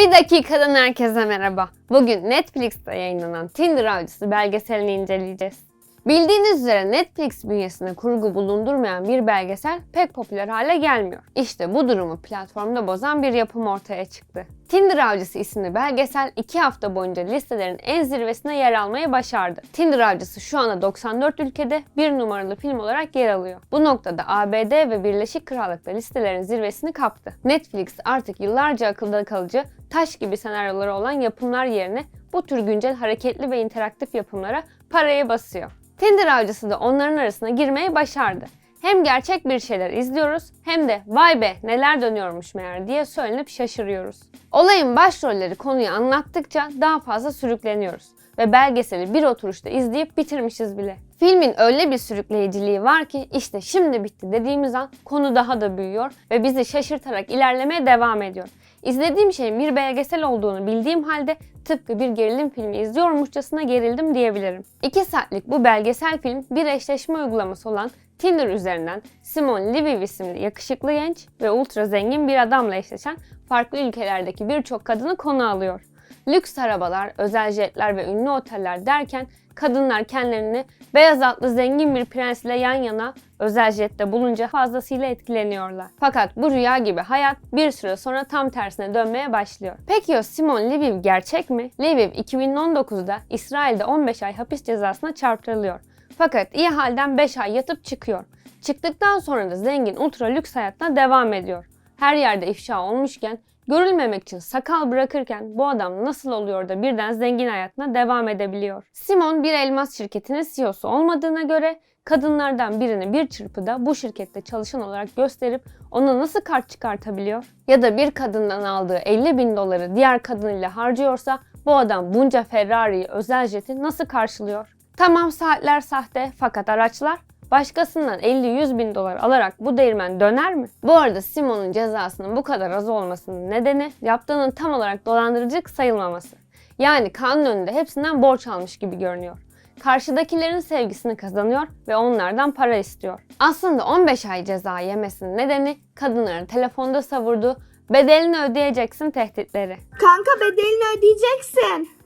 Bir dakikadan herkese merhaba. Bugün Netflix'te yayınlanan Tinder Avcısı belgeselini inceleyeceğiz. Bildiğiniz üzere Netflix bünyesinde kurgu bulundurmayan bir belgesel pek popüler hale gelmiyor. İşte bu durumu platformda bozan bir yapım ortaya çıktı. Tinder Avcısı isimli belgesel 2 hafta boyunca listelerin en zirvesine yer almayı başardı. Tinder Avcısı şu anda 94 ülkede bir numaralı film olarak yer alıyor. Bu noktada ABD ve Birleşik Krallık'ta listelerin zirvesini kaptı. Netflix artık yıllarca akılda kalıcı, taş gibi senaryoları olan yapımlar yerine bu tür güncel hareketli ve interaktif yapımlara parayı basıyor. Tinder avcısı da onların arasına girmeyi başardı. Hem gerçek bir şeyler izliyoruz hem de vay be neler dönüyormuş meğer diye söylenip şaşırıyoruz. Olayın başrolleri konuyu anlattıkça daha fazla sürükleniyoruz ve belgeseli bir oturuşta izleyip bitirmişiz bile. Filmin öyle bir sürükleyiciliği var ki işte şimdi bitti dediğimiz an konu daha da büyüyor ve bizi şaşırtarak ilerlemeye devam ediyor. İzlediğim şeyin bir belgesel olduğunu bildiğim halde tıpkı bir gerilim filmi izliyormuşçasına gerildim diyebilirim. 2 saatlik bu belgesel film bir eşleşme uygulaması olan Tinder üzerinden Simon Lviv isimli yakışıklı genç ve ultra zengin bir adamla eşleşen farklı ülkelerdeki birçok kadını konu alıyor. Lüks arabalar, özel jetler ve ünlü oteller derken kadınlar kendilerini beyaz atlı zengin bir prens ile yan yana özel jette bulunca fazlasıyla etkileniyorlar. Fakat bu rüya gibi hayat bir süre sonra tam tersine dönmeye başlıyor. Peki o Simon Lviv gerçek mi? Lviv 2019'da İsrail'de 15 ay hapis cezasına çarptırılıyor. Fakat iyi halden 5 ay yatıp çıkıyor. Çıktıktan sonra da zengin ultra lüks hayatına devam ediyor. Her yerde ifşa olmuşken Görülmemek için sakal bırakırken bu adam nasıl oluyor da birden zengin hayatına devam edebiliyor? Simon bir elmas şirketinin CEO'su olmadığına göre kadınlardan birini bir çırpıda bu şirkette çalışan olarak gösterip ona nasıl kart çıkartabiliyor? Ya da bir kadından aldığı 50 bin doları diğer kadınıyla harcıyorsa bu adam bunca Ferrari'yi özel jeti nasıl karşılıyor? Tamam saatler sahte fakat araçlar başkasından 50-100 bin dolar alarak bu değirmen döner mi? Bu arada Simon'un cezasının bu kadar az olmasının nedeni yaptığının tam olarak dolandırıcılık sayılmaması. Yani kanun önünde hepsinden borç almış gibi görünüyor. Karşıdakilerin sevgisini kazanıyor ve onlardan para istiyor. Aslında 15 ay ceza yemesinin nedeni kadınların telefonda savurduğu bedelini ödeyeceksin tehditleri. Kanka bedelini ödeyeceksin.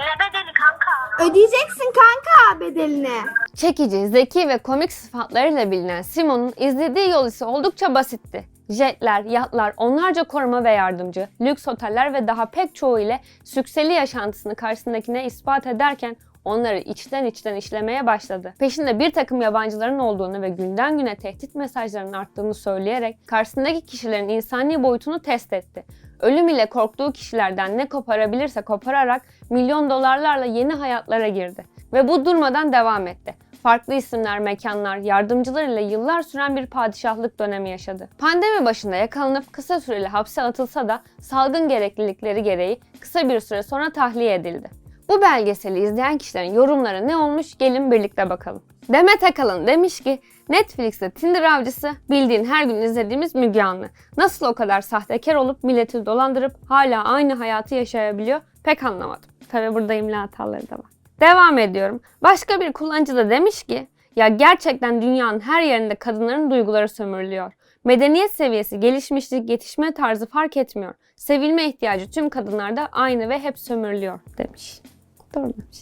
Ne bedeli kanka? Ödeyeceksin kanka bedelini. Çekici, zeki ve komik sıfatlarıyla bilinen Simon'un izlediği yol ise oldukça basitti. Jetler, yatlar, onlarca koruma ve yardımcı, lüks oteller ve daha pek çoğu ile sükseli yaşantısını karşısındakine ispat ederken onları içten içten işlemeye başladı. Peşinde bir takım yabancıların olduğunu ve günden güne tehdit mesajlarının arttığını söyleyerek karşısındaki kişilerin insani boyutunu test etti. Ölüm ile korktuğu kişilerden ne koparabilirse kopararak milyon dolarlarla yeni hayatlara girdi. Ve bu durmadan devam etti. Farklı isimler, mekanlar, yardımcılar ile yıllar süren bir padişahlık dönemi yaşadı. Pandemi başında yakalanıp kısa süreli hapse atılsa da salgın gereklilikleri gereği kısa bir süre sonra tahliye edildi. Bu belgeseli izleyen kişilerin yorumları ne olmuş gelin birlikte bakalım. Demet Akalın demiş ki Netflix'te Tinder avcısı bildiğin her gün izlediğimiz Müge Anlı. Nasıl o kadar sahtekar olup milleti dolandırıp hala aynı hayatı yaşayabiliyor pek anlamadım. Tabi burada imla hataları da var. Devam ediyorum. Başka bir kullanıcı da demiş ki ya gerçekten dünyanın her yerinde kadınların duyguları sömürülüyor. Medeniyet seviyesi, gelişmişlik, yetişme tarzı fark etmiyor. Sevilme ihtiyacı tüm kadınlarda aynı ve hep sömürülüyor demiş. Doğru demiş.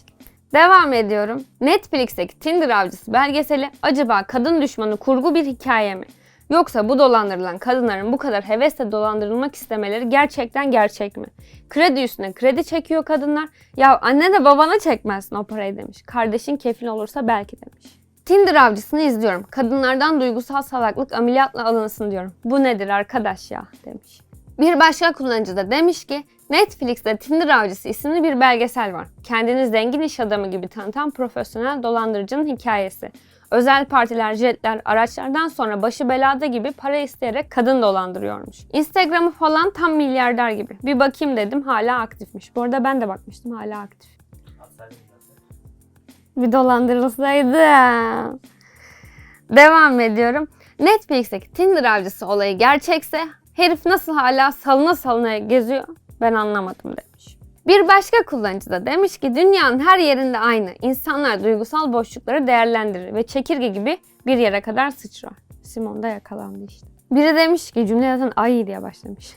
Devam ediyorum. Netflix'teki Tinder avcısı belgeseli acaba kadın düşmanı kurgu bir hikaye mi? Yoksa bu dolandırılan kadınların bu kadar hevesle dolandırılmak istemeleri gerçekten gerçek mi? Kredi üstüne kredi çekiyor kadınlar. Ya anne de babana çekmezsin o parayı demiş. Kardeşin kefil olursa belki demiş. Tinder avcısını izliyorum. Kadınlardan duygusal salaklık ameliyatla alınsın diyorum. Bu nedir arkadaş ya demiş. Bir başka kullanıcı da demiş ki Netflix'te Tinder Avcısı isimli bir belgesel var. Kendini zengin iş adamı gibi tanıtan profesyonel dolandırıcının hikayesi. Özel partiler, jetler, araçlardan sonra başı belada gibi para isteyerek kadın dolandırıyormuş. Instagram'ı falan tam milyarder gibi. Bir bakayım dedim hala aktifmiş. Bu arada ben de bakmıştım hala aktif. Bir dolandırılsaydı. Devam ediyorum. Netflix'teki Tinder avcısı olayı gerçekse herif nasıl hala salına salına geziyor ben anlamadım demiş. Bir başka kullanıcı da demiş ki dünyanın her yerinde aynı. İnsanlar duygusal boşlukları değerlendirir ve çekirge gibi bir yere kadar sıçrar. Simon da yakalandı işte. Biri demiş ki cümle zaten ay diye başlamış.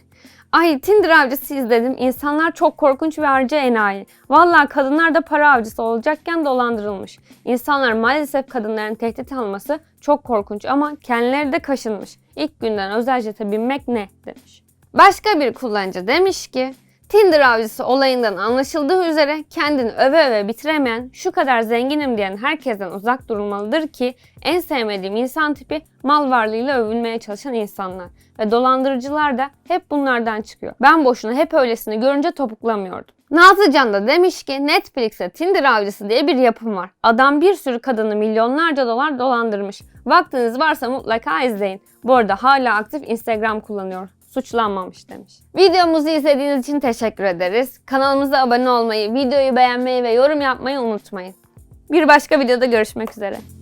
Ay Tinder avcısı izledim. İnsanlar çok korkunç ve harcı enayi. Vallahi kadınlar da para avcısı olacakken dolandırılmış. İnsanlar maalesef kadınların tehdit alması çok korkunç ama kendileri de kaşınmış. İlk günden özel jete binmek ne demiş. Başka bir kullanıcı demiş ki Tinder avcısı olayından anlaşıldığı üzere kendini öve öve bitiremeyen, şu kadar zenginim diyen herkesten uzak durulmalıdır ki en sevmediğim insan tipi mal varlığıyla övünmeye çalışan insanlar. Ve dolandırıcılar da hep bunlardan çıkıyor. Ben boşuna hep öylesini görünce topuklamıyordum. Nazlıcan da demiş ki Netflix'te Tinder avcısı diye bir yapım var. Adam bir sürü kadını milyonlarca dolar dolandırmış. Vaktiniz varsa mutlaka izleyin. Bu arada hala aktif Instagram kullanıyor suçlanmamış demiş. Videomuzu izlediğiniz için teşekkür ederiz. Kanalımıza abone olmayı, videoyu beğenmeyi ve yorum yapmayı unutmayın. Bir başka videoda görüşmek üzere.